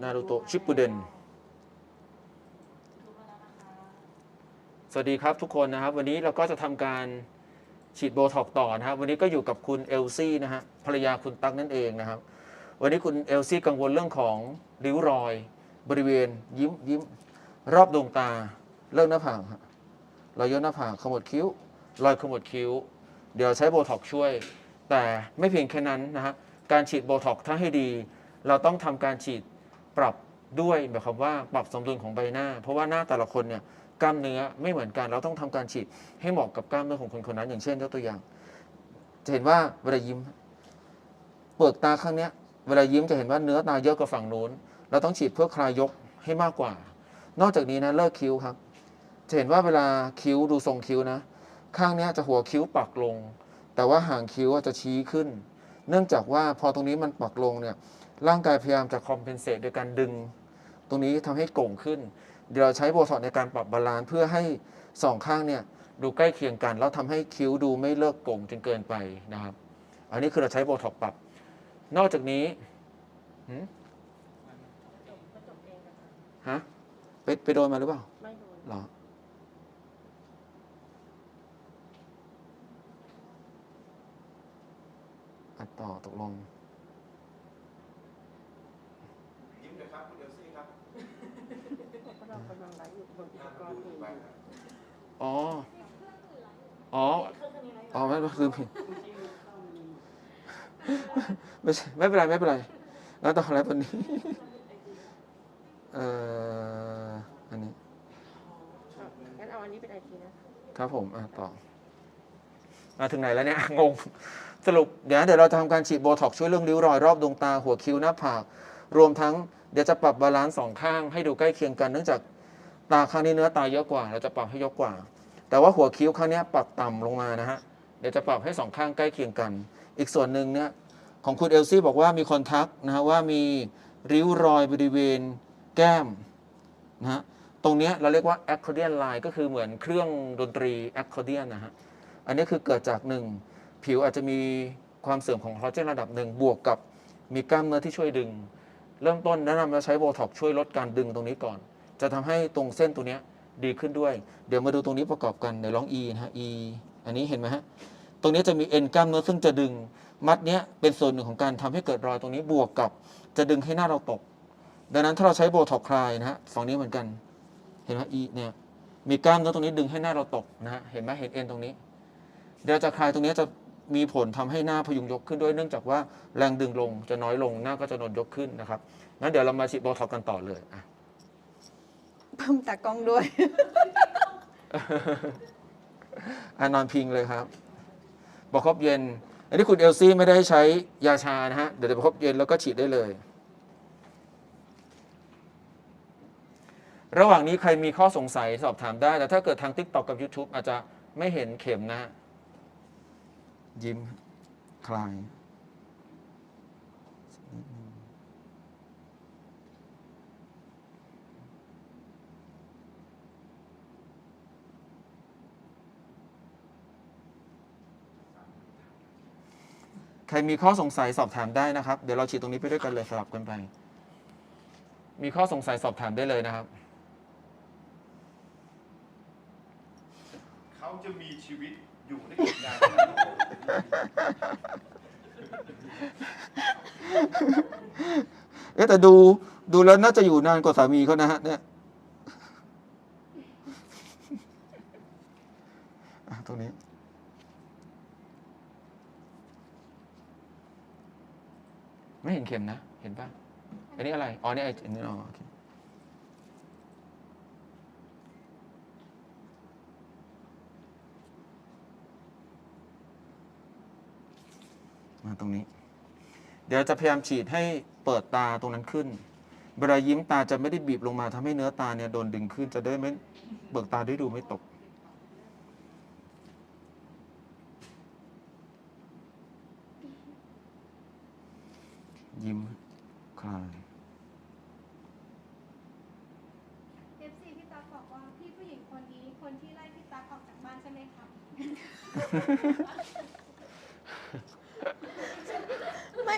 นารูโตะชิปปุเดนสวัสดีครับทุกคนนะครับ วันนี้เราก็จะทำการฉีดโบท็อกต่อนะครับ วันนี้ก็อยู่กับคุณเอลซี่นะฮะภรรยาคุณตั๊กนั่นเองนะครับ วันนี้คุณเอลซี่กังวลเรื่องของริ้วรอย บริเวณยิ้มยิ้มรอบดวงตาเรื่องหน้าผากรอยย่นหน้าผากขมวดคิ้ว รอยขมวดคิ้ว เดี๋ยวใช้โบท็อกช่วย แต่ไม่เพียงแค่นั้นนะฮะการฉีดโบท็อกถ้าให้ดี เราต้องทำการฉีด ปรับด้วยหมายความว่าปรับสมดุลของใบหน้า เพราะว่าหน้าแต่ละคนเนี่ยกล้ามเนื้อไม่เหมือนกัน เราต้องทำการฉีดให้เหมาะกับกล้ามเนื้อของคนคนนั้น อย่างเช่นยกตัวอย่าง จะเห็นว่าเวลายิ้มเปลือกตาข้างเนี้ยเวลายิ้มจะเห็นว่าเนื้อตาเยอะกว่าฝั่งนู้น เราต้องฉีดเพื่อคลายยกให้มากกว่า นอกจากนี้นะเลิกคิ้วครับ จะเห็นว่าเวลาคิ้วดูทรงคิ้วนะ ข้างเนี้ยจะหัวคิ้วปักลง แต่ว่าหางคิ้วจะชี้ขึ้น เนื่องจากว่าพอตรงนี้มันปักลงเนี่ยร่างกายพยายามจะคอมเพนเซตโดยการดึง ตรงนี้ทำให้โก่งขึ้น เดี๋ยวเราใช้โบท็อกซ์ในการปรับบาลานซ์เพื่อให้สองข้างเนี่ยดูใกล้เคียงกันแล้วทำให้คิ้วดูไม่เลิกโก่งจนเกินไปนะครับ อันนี้คือเราใช้โบท็อกซ์ปรับ นอกจากนี้หืมฮะไปไปโดนมาหรือเปล่าไม่โดนเหรอ อัดต่อตกลง ยิ้มเลยครับคุณเอลซี่ครับเพราะเรากำลังไลฟ์อยู่บนอุปกรณ์อื่นอยู่อ๋อ อ๋อ อ๋อไม่ไม่ลืมผิด ไม่ใช่ไม่เป็นไรไม่เป็นไร แล้วต่ออะไรวันนี้ เอ่อ อันนี้อะงั้นเอาอันนี้เป็นไอทีนะคะครับผม อะ ต่อ มาถึงไหนแล้วเนี่ย งง สรุปเดี๋ยวเดี๋ยวเราจะทำการฉีดโบท็อกช่วยเรื่องริ้วรอยรอบดวงตาหัวคิ้วหน้าผาก รวมทั้งเดี๋ยวจะปรับบาลานซ์สองข้างให้ดูใกล้เคียงกันเนื่องจากตาข้างนี้เนื้อตาเยอะกว่าเราจะปรับให้ยกกว่า แต่ว่าหัวคิ้วข้างนี้ปรับต่ำลงมานะฮะเดี๋ยวจะปรับให้สองข้างใกล้เคียงกัน อีกส่วนหนึ่งเนี่ยของคุณเอลซี่บอกว่ามีคนทักนะฮะว่ามีริ้วรอยบริเวณแก้มนะฮะตรงเนี้ยเราเรียกว่า accordion line ก็คือเหมือนเครื่องดนตรี accordion นะฮะอันนี้คือเกิดจากหนึ่ง ผิวอาจจะมีความเสื่อมของคอลลาเจนระดับหนึ่งบวกกับมีกล้ามเนื้อที่ช่วยดึง เริ่มต้นแนะนำเราใช้โบท็อกช่วยลดการดึงตรงนี้ก่อน จะทำให้ตรงเส้นตัวนี้ดีขึ้นด้วย เดี๋ยวมาดูตรงนี้ประกอบกันเดี๋ยวลอง E นะฮะ E อันนี้เห็นไหมฮะตรงนี้จะมีเอ็นกล้ามเนื้อซึ่งจะดึง มัดเนี้ยเป็นส่วนหนึ่งของการทำให้เกิดรอยตรงนี้บวกกับ จะดึงให้หน้าเราตก ดังนั้นถ้าเราใช้โบท็อกคลายนะฮะฝั่งนี้เหมือนกัน เห็นไหม E เนี่ยมีกล้ามเนื้อตรงนี้ดึงให้หน้าเราตกนะฮะเห็นไหมเห็นเอ็นตรงนี้ เดี๋ยวจะคลายตรงนี้จะ มีผลทำให้หน้าพยุงยกขึ้นด้วยเนื่องจากว่าแรงดึงลงจะน้อยลงหน้าก็จะนนยกขึ้นนะครับงั้นเดี๋ยวเรามาฉีดโบท็อกซ์กันต่อเลยอะเพิ่มตากล้องด้วยอะนอนพิงเลยครับบอกครบเย็น อันนี้คุณเอลซี่ไม่ได้ใช้ยาชานะฮะ เดี๋ยวจะประคบเย็นแล้วก็ฉีดได้เลย ระหว่างนี้ใครมีข้อสงสัยสอบถามได้ แต่ถ้าเกิดทาง TikTok กับ YouTube อาจจะไม่เห็นเข็มนะฮะ ยิ้มคลายใครมีข้อสงสัยสอบถามได้นะครับ เดี๋ยวเราฉีดตรงนี้ไปด้วยกันเลยสลับกันไป มีข้อสงสัยสอบถามได้เลยนะครับ เขาจะมีชีวิตอยู่ได้อีกนานขนาดไหน เอ๊ะแต่ดูดูแล้วน่าจะอยู่นานกว่าสามีเขานะฮะเนี่ยอะตรงนี้ ไม่เห็นเข็มนะ เห็นปะอันนี้อะไร อ๋อนี่ไอ้อันนี้อ๋อโอเค มาตรงนี้ เดี๋ยวจะพยายามฉีดให้เปิดตาตรงนั้นขึ้นเวลายิ้มตาจะไม่ได้บีบลงมาทำให้เนื้อตาเนี่ยโดนดึงขึ้นจะได้ไม่เบิกตาได้ดูไม่ตก ยิ้มคลายเอฟซีพี่ตั๊กบอกว่าพี่ผู้หญิงคนนี้คนที่ไล่พี่ตั๊กออกจากบ้านใช่ไหมคะไ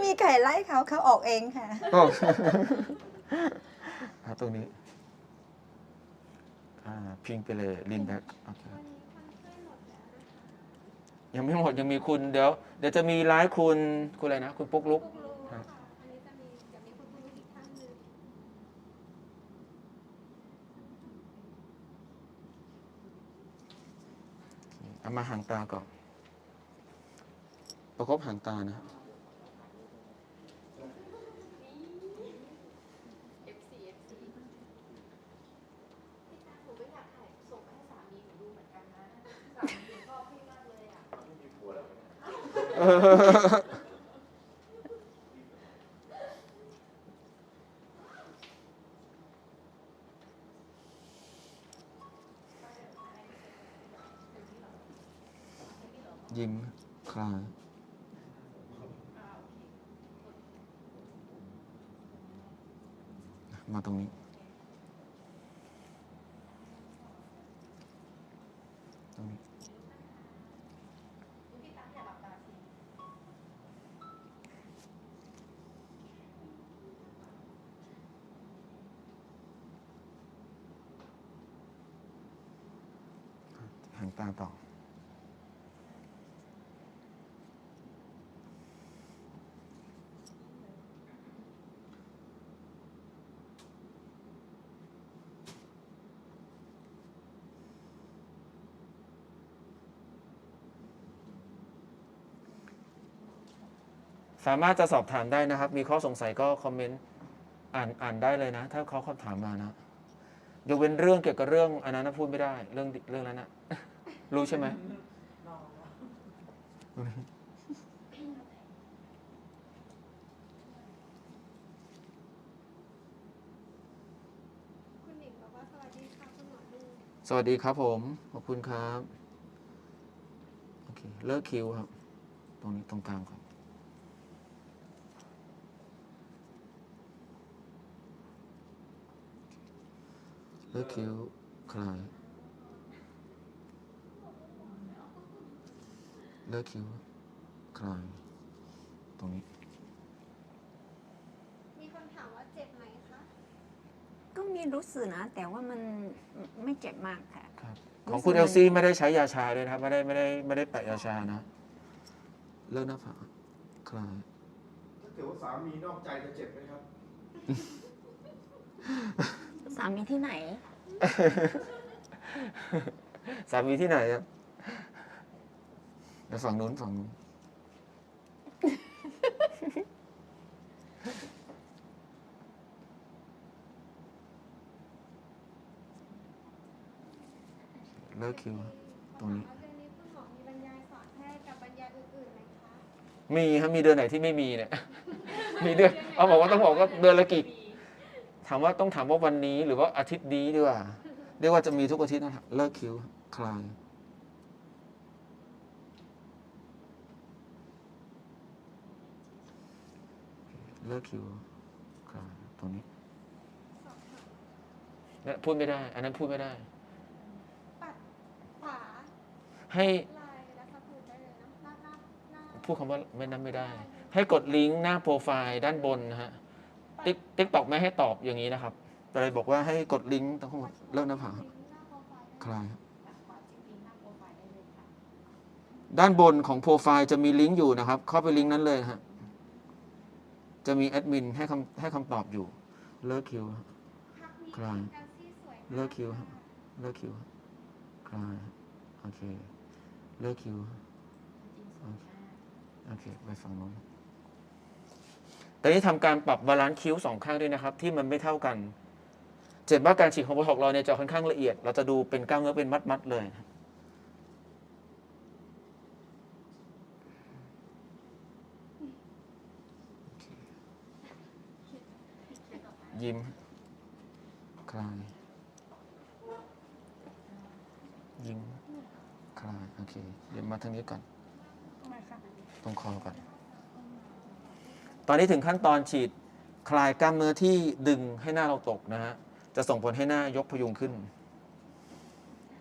ม่มีใครไล่เขาเขาออกเองค่ะ โอ้อะตรงนี้ อ่า พิงไปเลย ลินแบ็กโอเควันนี้คนช่วยหมดแล้วนะคะยังไม่หมดยังมีคุณเดี๋ยว เดี๋ยวจะมีไลฟ์คุณคุณอะไรนะ คุณปุ๊กลุกพวกรู้ครัค่ะบอันนี้จะมีจะมีคุณครูอีกท่านหนึ่งเอามาหางตาก่อน ประคบหางตานะ พี่ตาหนูก็อยากถ่ายส่งไปให้สามีหนูดูเหมือนกันนะสามีหนูชอบพี่มากเลยอะ มีผัวแล้วเหรอเนี่ย ยิ้มคลายมาตรงนี้ ตรงนี้พี่ตาอย่าหลับตาสิหางตาต่อ สามารถจะสอบถามได้นะครับ มีข้อสงสัยก็คอมเมนต์อ่านอ่านได้เลยนะ ถ้าเขาคำถามมานะยกเว้นเรื่องเกี่ยวกับเรื่องอันนั้นนะพูดไม่ได้ เรื่องเรื่องนั้นนะรู้ใช่ไหมคุณหนิงบอกว่าสวัสดีค่ะคุณหมอดูสวัสดีครับผม ขอบคุณครับ โอเค เลิกคิวครับ ตรงนี้ตรงกลางก่อน เลิกคิวคลายเลิกคิวคลายตรงนี้ มีคนถามว่าเจ็บไหมคะ ก็มีรู้สึกนะ แต่ว่ามันไม่เจ็บมากค่ะ ครับรู้ของคุณสึกเอมันลซี่ไม่ได้ใช้ยาชาเลยนะครับ ไม่ได้ไม่ได้ไม่ได้แปะยาชานะ เลิกหน้าผากคลาย ถ้าเกิดว่าสามีนอกใจจะเจ็บไหมครับสามีที่ไหน สามีที่ไหนครับเดี๋ยวฝั่งนู้นฝั่งนู้นเลิกคิวตรงนี้ถามว่าเดือนนี้คุณหมอมีบรรยายสอนแพทย์กับบรรยายอื่นๆไหมคะ มีครับมีเดือนไหนที่ไม่มีเนี่ย มีเดือนเอาบอกว่าต้องบอกว่าเดือนละกี่ ถามว่าต้องถามว่าวันนี้หรือว่าอาทิตย์นี้ดีกว่า เรียกว่าจะมีทุกอาทิตย์นะครับเลิกคิวคลายเลิกคิวคลายตรงนี้สอบถามเนี่ยพูดไม่ได้ อันนั้นพูดไม่ได้ ปัดขวาให้ลายรัฐภูมิได้เลยนะหน้าหน้าหน้า พูดคำว่าไม่นั้นไม่ได้ ให้กดลิงก์หน้าโปรไฟล์ด้านบนนะฮะ ติ๊กติ๊กตอกไม่ให้ตอบอย่างนี้นะครับแต่เลยบอกว่าให้กดลิงก์ทั้งหมดเลิกหน้าผากคลายครับด้านบนของโปรไฟล์จะมีลิงก์อยู่นะครับ เข้าไปลิงก์นั้นเลยฮะจะมีแอดมินให้คำให้คำตอบอยู่ เลิกคิวคลายเลิกคิวเลิกคิวคลายโอเค เลิกคิวโอเค ไปฝั่งนู้น ตอนนี้ทำการปรับบาลานซ์คิ้วสองข้างด้วยนะครับ ที่มันไม่เท่ากัน เจ็บว่าการฉีดของโบท็อกซ์เราเนี่ยจะค่อนข้างละเอียด เราจะดูเป็นกล้ามเนื้อเป็นมัดๆเลยนะครับยิ้มคลายยิ้มคลายโอเคเดี๋ยวมาทางนี้ก่อนตรงคอก่อน ตอนนี้ถึงขั้นตอนฉีดคลายกล้ามเนื้อที่ดึงให้หน้าเราตกนะฮะ จะส่งผลให้หน้ายกพยุงขึ้น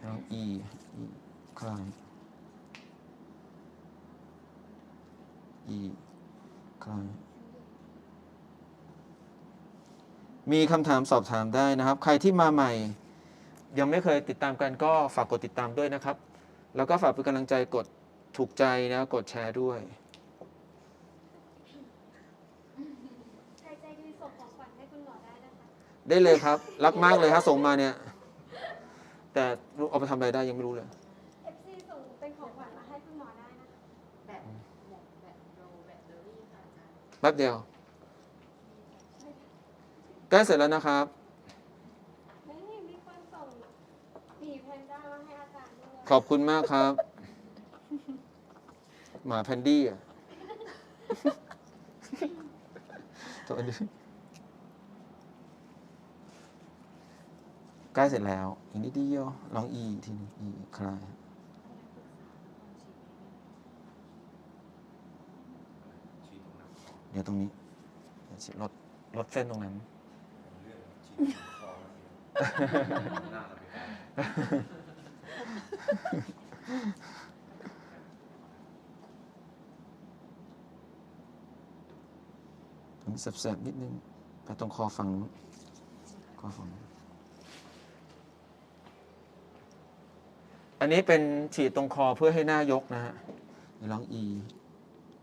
แล้ว E คลาย E คลาย มีคำถามสอบถามได้นะครับ ใครที่มาใหม่ ยังไม่เคยติดตามกันก็ฝากกดติดตามด้วยนะครับ แล้วก็ฝากเป็นกำลังใจกดถูกใจนะ กดแชร์ด้วย ใครใจดี ส่งของขวัญให้คุณหมอได้นะคะได้เลยครับ รักมากเลยฮะส่งมาเนี่ย แต่เอาไปทำอะไรได้ยังไม่รู้เลย FC ส่งเป็นของขวัญมาให้คุณหมอได้นะคะ แบบแบบแบบโรแบบเบอรี่ค่ะอาจารย์แป๊บเดียวใกล้เสร็จแล้วนะครับ นี่มีคนส่งหมีแพนด้ามาให้อาจารย์ด้วยขอบคุณมากครับ หมาแพนดี้อะ ตัวนี้ กล้เสร็จแล้ว อีกนิดเดียว ลองอีทีนึงอีคลายเดี๋ยวตรงนี้ลดลดเส้นตรงนั้นเรื่องฉีดตรงคอแล้วเนี่ยหนม่ได้งนี้แสบๆนิดนึงไปตรงคอฝั่งคอฝั่งนู้น อันนี้เป็นฉีดตรงคอเพื่อให้หน้ายกนะฮะเดี๋ยวลองอี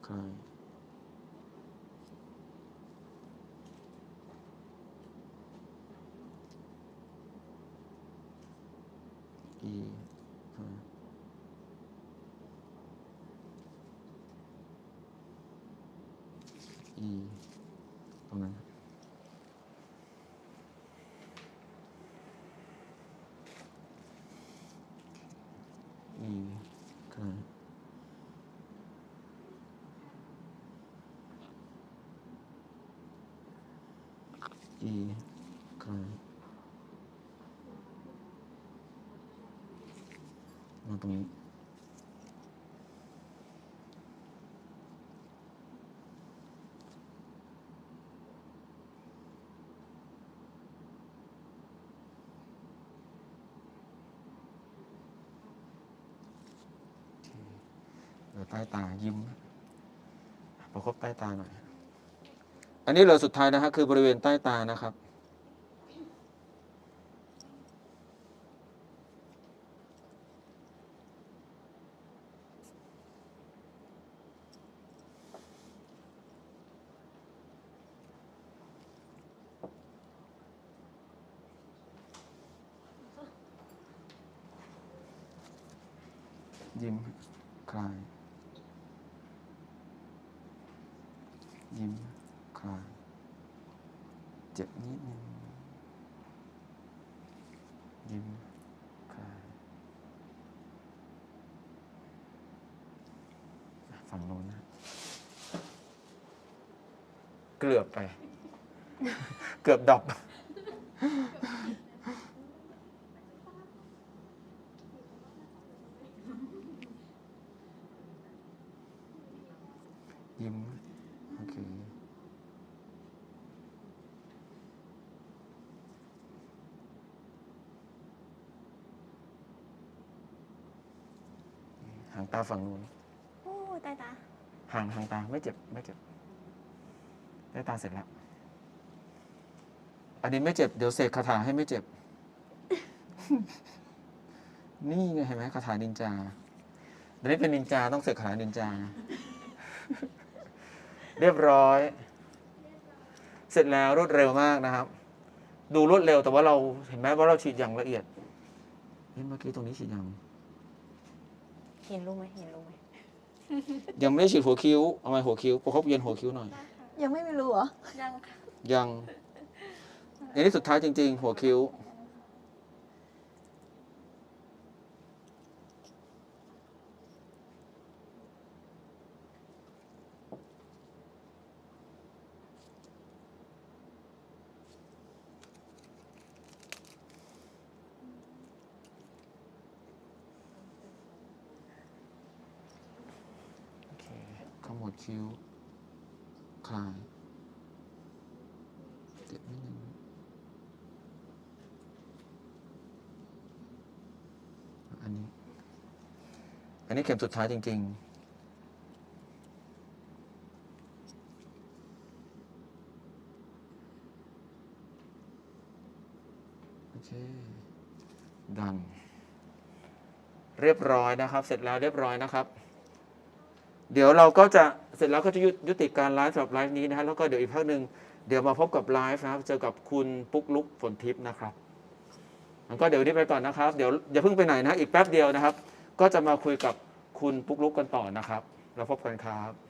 คลายอีคลายอีตรงนั้น อีคลาย อีคลายมาตรงนี้ ใต้ตายิ้มประคบใต้ตาหน่อย อันนี้เหลือสุดท้ายนะฮะคือบริเวณใต้ตานะครับ ยิ้มคลายยิ้ม เจ็บนิดนึงยิ้มคลายฝั่งโน้นนะ เกือบไป เกือบดับ ยิ้ม โอเค หางตาฝั่งนู้นโอ้ตายตา ห่างห่างตาไม่เจ็บไม่เจ็บได้ตาเสร็จแล้ว อันนี้ไม่เจ็บเดี๋ยวเสกคาถาให้ไม่เจ็บ นี่ไงเห็นไหมคาถานินจาเดี๋ยวนี้เป็นนินจาต้องเสกคาถานินจา เรียบร้อย เสร็จแล้วรวดเร็วมากนะครับ ดูรวดเร็วแต่ว่าเราเห็นไหมว่าเราฉีดอย่างละเอียดเฮ้ยเมื่อกี้ตรงนี้ฉีดยัง เห็นรู้ไหมเห็นรู้ไหมยังไม่ได้ฉีดหัวคิ้วเอาไว้หัวคิ้วประคบเย็นหัวคิ้วหน่อยได้ค่ะยังไม่รู้เหรอยังค่ะยังอันนี้สุดท้ายจริง ๆ หัวคิ้ว โอเคขมวด คิ้ว คลายเจ็บนิดนึงอันนี้ อันนี้เข็มสุดท้ายจริงๆเคดัน เรียบร้อยนะครับ เสร็จแล้วเรียบร้อยนะครับ เดี๋ยวเราก็จะเสร็จแล้วก็จะยุยุติการไลฟ์สำหรับไลฟ์นี้นะฮะแล้วก็เดี๋ยวอีกพักหนึ่งเดี๋ยวมาพบกับไลฟ์นะครับเจอกับคุณปุ๊กลุกฝนทิพย์นะครับงั้นก็เดี๋ยวนนี้ไปก่อนนะครับ เดี๋ยวอย่าเพิ่งไปไหนนะอีกแป๊บเดียวนะครับ ก็จะมาคุยกับคุณปุ๊กลุกกันต่อนะครับแล้วพบกันครับ